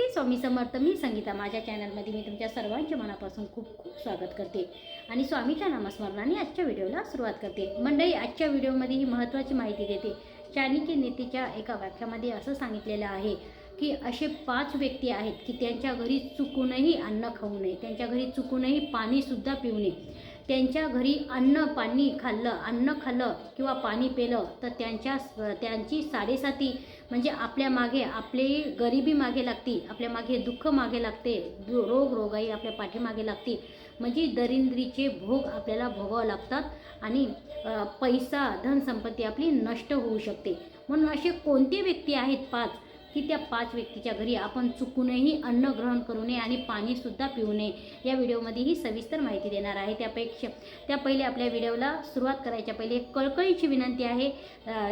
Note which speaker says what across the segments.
Speaker 1: श्री स्वामी समर्थ मी संगीता. माझ्या चॅनलमध्ये मी तुमच्या सर्वांच्या मनापासून खूप खूप स्वागत करते आणि स्वामीच्या नामस्मरणाने आजच्या व्हिडिओला सुरुवात करते. मंडळी आजच्या व्हिडिओमध्ये ही महत्त्वाची माहिती देते. चाणक्य नीतीच्या एका व्याख्यामध्ये असं सांगितलेलं आहे की असे पाच व्यक्ती आहेत की त्यांच्या घरी चुकूनही अन्न खाऊ नये त्यांच्या घरी चुकूनही पाणीसुद्धा पिऊ नये. त्यांच्या घरी अन्न पाणी खाल्लं अन्न खाल्लं किंवा पाणी पेलं तर त्यांच्या त्यांची साडेसाती म्हणजे आपल्या मागे आपली गरिबी मागे लागती आपल्या मागे दुःख मागे लागते दु- रोग रोगाई आपल्या पाठीमागे लागती. म्हणजे दरिंद्रीचे भोग आपल्याला भोगावं लागतात आणि पैसा धनसंपत्ती आपली नष्ट होऊ शकते. म्हणून असे कोणते व्यक्ती आहेत पाच? की त्या पाच व्यक्तीच्या घरी आपण चुकूनही अन्न ग्रहण करू नये आणि पाणीसुद्धा पिऊ नये. या व्हिडिओमध्ये ही सविस्तर माहिती देणार आहे. त्यापेक्षा त्या पहिले आपल्या व्हिडिओला सुरुवात करायच्या पहिले एक कळकळीची विनंती आहे.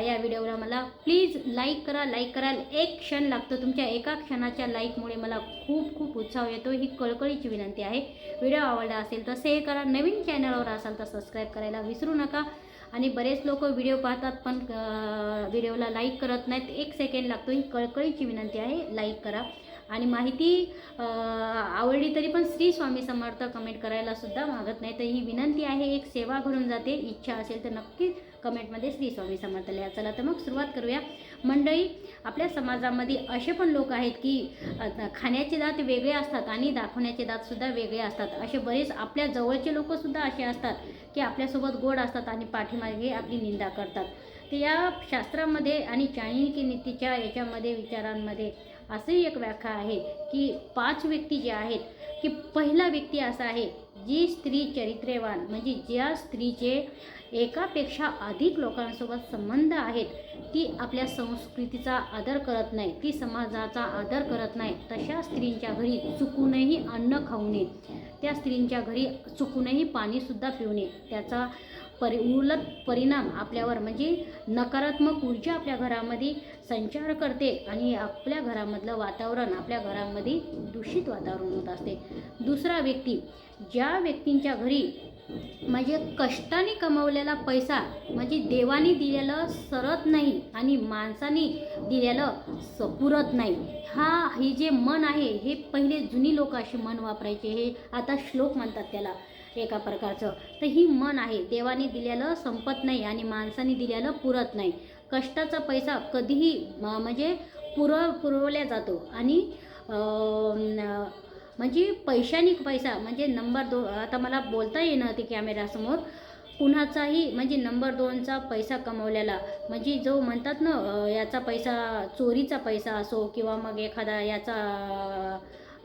Speaker 1: या व्हिडिओला मला प्लीज लाईक करा लाईक करायला एक क्षण लागतो तुमच्या एका क्षणाच्या लाईकमुळे मला खूप खूप उत्साह येतो. ही कळकळीची विनंती आहे. व्हिडिओ आवडला असेल तर शेअर करा. नवीन चॅनलवर असाल तर सबस्क्राईब करायला विसरू नका. आणि बरेच लोक व्हिडिओ पाहतात पण व्हिडिओला लाईक करत नाहीत. एक सेकंड लागतो. ही कळकळीची विनंती आहे. लाईक करा. आणि माहिती आवडली तरी पण श्री स्वामी समर्थ कमेंट करायला सुद्धा मागत नाही. तर ही विनंती आहे. एक सेवा घडून जाते. इच्छा असेल तर नक्कीच कमेंटमध्ये श्री स्वामी समर्थ लिहा. चला तर मग सुरुवात करूया. मंडळी आपल्या समाजामध्ये असे पण लोक आहेत की खाण्याचे दात वेगळे असतात आणि दाखवण्याचे दातसुद्धा वेगळे असतात. असे बरेच आपल्या जवळचे लोकसुद्धा असे असतात की आपल्यासोबत गोड असतात आणि पाठीमागे आपली निंदा करतात. तर या शास्त्रामध्ये आणि चाणक्य नीतीच्या याच्यामध्ये विचारांमध्ये असंही एक व्याख्या आहे की पाच व्यक्ती जे आहेत की पहिला व्यक्ती असा आहे जी स्त्री चरित्रेवान म्हणजे ज्या स्त्रीचे एकापेक्षा अधिक लोकांसोबत संबंध आहेत ती आपल्या संस्कृतीचा आदर करत नाही ती समाजाचा आदर करत नाही तशा स्त्रींच्या घरी चुकूनही अन्न खाऊ नये. त्या स्त्रींच्या घरी चुकूनही पाणीसुद्धा पिऊ नये. त्याचा परि उलट परिणाम आपल्यावर म्हणजे नकारात्मक ऊर्जा आपल्या घरामध्ये संचार करते आणि आपल्या घरामधलं वातावरण आपल्या घरामध्ये दूषित वातावरण होत असते. दुसरा व्यक्ती ज्या व्यक्तींच्या घरी म्हणजे कष्टाने कमवलेला पैसा म्हणजे देवाने दिलेलं सरत नाही आणि माणसाने दिलेलं स पुरत नाही हा ही जे मन आहे हे पहिले जुनी लोक असे मन वापरायचे हे आता श्लोक म्हणतात त्याला. एका प्रकारचं. तर ही मन आहे. देवाने दिलेलं संपत नाही आणि माणसाने दिलेलं पुरत नाही. कष्टाचा पैसा कधीही म- म्हणजे पुरव पुरवल्या जातो. आणि म्हणजे पैशानी पैसा म्हणजे नंबर दो आता मला बोलता येणं ते कॅमेऱ्यासमोर कुणाचाही म्हणजे नंबर दोनचा पैसा कमवलेला म्हणजे जो म्हणतात ना याचा पैसा चोरीचा पैसा असो किंवा मग एखादा याचा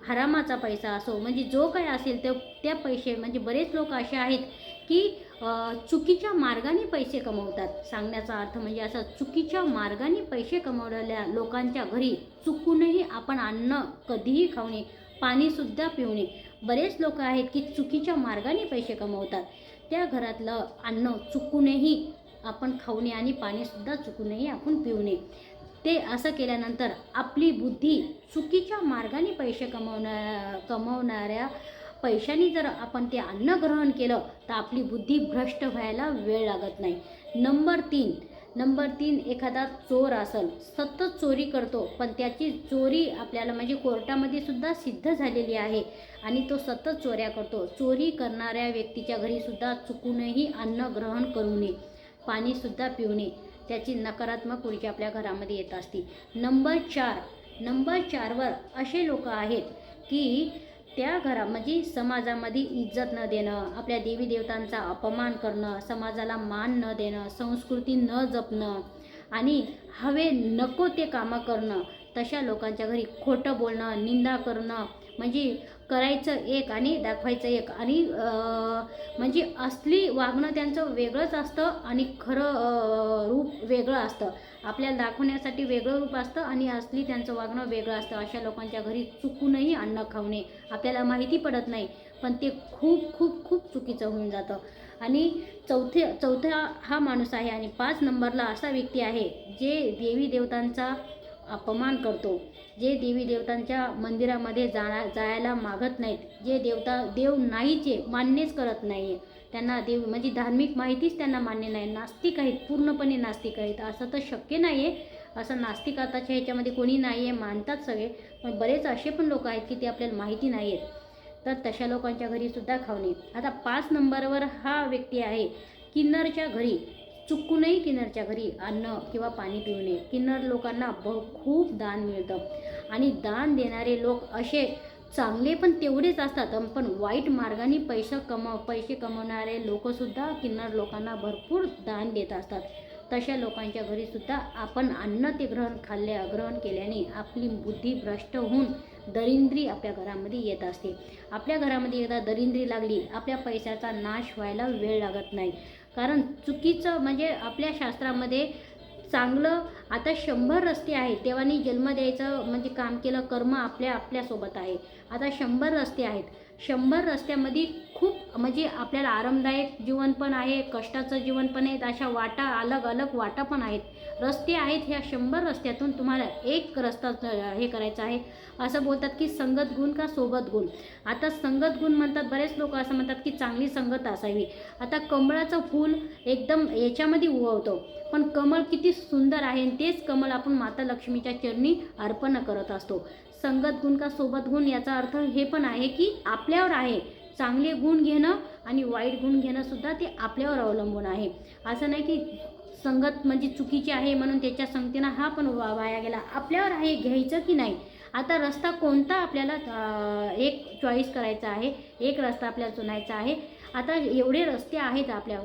Speaker 1: हरामाचा पैसा असो म्हणजे जो काय असेल ते त्या पैसे म्हणजे बरेच लोक असे आहेत की चुकीच्या मार्गाने पैसे कमवतात. सांगण्याचा अर्थ म्हणजे असा चुकीच्या मार्गाने पैसे कमवलेल्या लोकांच्या घरी चुकूनही आपण अन्न कधीही खाऊ नये पाणीसुद्धा पिऊ नये. बरेच लोक आहेत की चुकीच्या मार्गाने पैसे कमवतात. त्या घरातलं अन्न चुकूनही आपण खाऊ नये आणि पाणीसुद्धा चुकूनही आपण पिऊ नये. ते असं केल्यानंतर आपली बुद्धी चुकीच्या मार्गाने पैसे कमवणा कमवणाऱ्या पैशाने जर आपण ते अन्न ग्रहण केलं तर आपली बुद्धी भ्रष्ट व्हायला वेळ लागत नाही. नंबर तीन नंबर तीन एखादा चोर असेल सतत चोरी करतो पण त्याची चोरी आपल्याला म्हणजे कोर्टामध्ये सुद्धा सिद्ध झालेली आहे आणि तो सतत चोऱ्या करतो. चोरी करणाऱ्या व्यक्तीच्या घरीसुद्धा चुकूनही अन्न ग्रहण करू नये पाणीसुद्धा पिऊ नये. त्याची नकारात्मक ऊर्जा आपल्या घरामध्ये येत असते. नंबर चार नंबर चारवर असे लोक आहेत की त्या घरा म्हणजे समाजामध्ये इज्जत न देणं आपल्या देवी देवतांचा अपमान करणं समाजाला मान न देणं संस्कृती न जपणं आणि हवे नको ते कामं करणं तशा लोकांच्या घरी खोटं बोलणं निंदा करणं म्हणजे करायचं एक आणि दाखवायचं एक. आणि म्हणजे असली वागणं त्यांचं वेगळंच असतं आणि खरं रूप वेगळं असतं. आपल्याला दाखवण्यासाठी वेगळं रूप असतं आणि असली त्यांचं वागणं वेगळं असतं. अशा लोकांच्या घरी चुकूनही अन्न खावणे आपल्याला माहिती पडत नाही पण ते खूप खूप खूप चुकीचं होऊन जातं. आणि चौथे चौथा हा माणूस आहे आणि पाच नंबरला असा व्यक्ती आहे जे देवी देवतांचा अपमान करतो. जे देवी देवतांच्या मंदिरामध्ये जाणा जायला मागत नाहीत. जे देवता देव नाहीचे मान्यच करत नाही त्यांना देव म्हणजे धार्मिक माहितीच त्यांना मान्य नाही. नास्तिक आहेत पूर्णपणे नास्तिक आहेत. असं तर शक्य नाही आहे असं नास्तिक आताच्या ह्याच्यामध्ये कोणी नाही आहे मानतात सगळे. पण बरेच असे पण लोक आहेत की ते आपल्याला माहिती नाही आहेत तर तशा लोकांच्या घरीसुद्धा खावणे खाऊ नये. आता पाच नंबरवर हा व्यक्ती आहे. किन्नरच्या घरी. चुकूनही किन्नरच्या घरी अन्न किंवा पाणी पिऊ नये. किन्नर लोकांना ब खूप दान मिळतं. आणि दान देणारे लोक असे चांगले पण तेवढेच असतात पण वाईट मार्गाने पैसे कम पैसे कमवणारे लोकसुद्धा किन्नर लोकांना भरपूर दान देत असतात. तशा लोकांच्या घरीसुद्धा आपण अन्न ते ग्रहण खाल्ल्या ग्रहण केल्याने आपली बुद्धी भ्रष्ट होऊन दरिंद्री आपल्या घरामध्ये येत असते. आपल्या घरामध्ये एकदा दरिंद्री लागली आपल्या पैशाचा नाश व्हायला वेळ लागत नाही. कारण चुकीचं म्हणजे आपल्या शास्त्रामध्ये चांगलं आता शंभर रस्ते आहेत तेव्हानी जन्म द्यायचं म्हणजे काम केलं कर्म आपल्या आपल्यासोबत आहे. आता शंभर रस्ते आहेत. शंभर रस्त्यामध्ये खूप म्हणजे आपल्याला आरामदायक जीवन पण आहे कष्टाचं जीवन पण आहे अशा वाटा अलग अलग वाटा पण आहेत. रस्ते आहेत ह्या शंभर रस्त्यातून तुम्हाला एक रस्ता हे करायचा आहे. असं बोलतात की संगत गुण का सोबत गुण? आता संगत गुण म्हणतात बरेच लोक असं म्हणतात की चांगली संगत असावी. आता कमळाचं फूल एकदम याच्यामध्ये उगवतो. पण कमळ किती सुंदर आहे आणि तेच कमळ आपण माता लक्ष्मीच्या चरणी अर्पण करत असतो. संगत गुण का सोबत गुण याचा अर्थ हे पण आहे की आपल्यावर आहे. चांगले गुण घेणं आणि वाईट गुण घेणंसुद्धा ते आपल्यावर अवलंबून आहे. असं नाही की संगत म्हणजे चुकीची आहे म्हणून त्याच्या संगतीनं हा पण वा वाया गेला. आपल्यावर आहे घ्यायचं की नाही? आता रस्ता कोणता आपल्याला एक चॉईस करायचा आहे? एक रस्ता आपल्याला चुनायचा आहे. आता एवढे रस्ते आहेत आपल्या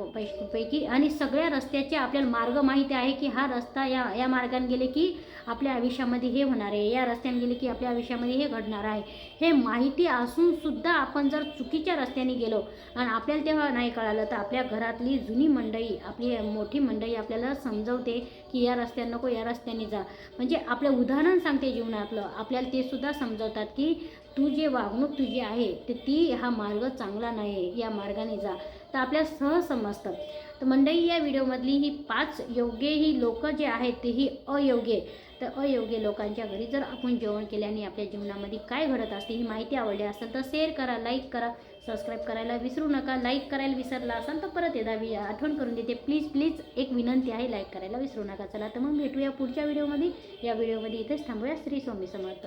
Speaker 1: पैकी आणि सगळ्या रस्त्याचे आपल्याला मार्ग माहिती आहे की हा रस्ता या या मार्गाने गेले की आपल्या आयुष्यामध्ये हे होणार आहे. या रस्त्याने गेले की आपल्या आयुष्यामध्ये हे घडणार आहे. हे माहिती असूनसुद्धा आपण जर चुकीच्या रस्त्याने गेलो आणि आपल्याला तेव्हा नाही कळालं तर आपल्या घरातली जुनी मंडळी आपली मोठी मंडळी आपल्याला समजवते की या रस्त्याने नको या रस्त्याने जा. म्हणजे आपलं उदाहरण सांगते जीवनातलं. आपल्याला ते सुद्धा समजवतात की तू जे वागणूक तुझी आहे ते ती हा मार्ग चांगला नाही आहे या मार्गाने जा. तर आपल्या सहज समजतं. तर मंडळी या व्हिडिओमधली ही पाच योग्य ही लोक जे आहेत ते ही अयोग्य. तर अयोग्य लोकांच्या घरी जर आपण जेवण केल्याने आपल्या जीवनामध्ये काय घडत असते ही माहिती आवडली असेल तर शेअर करा लाईक करा सबस्क्राईब करायला विसरू नका. लाईक करायला विसरला असाल तर परत एकदा वि आठवण करून देते. प्लीज प्लीज एक विनंती आहे लाईक करायला विसरू नका. चला तर मग भेटूया पुढच्या व्हिडिओमध्ये. या व्हिडिओमध्ये इथेच थांबूया. श्री स्वामी समर्थ.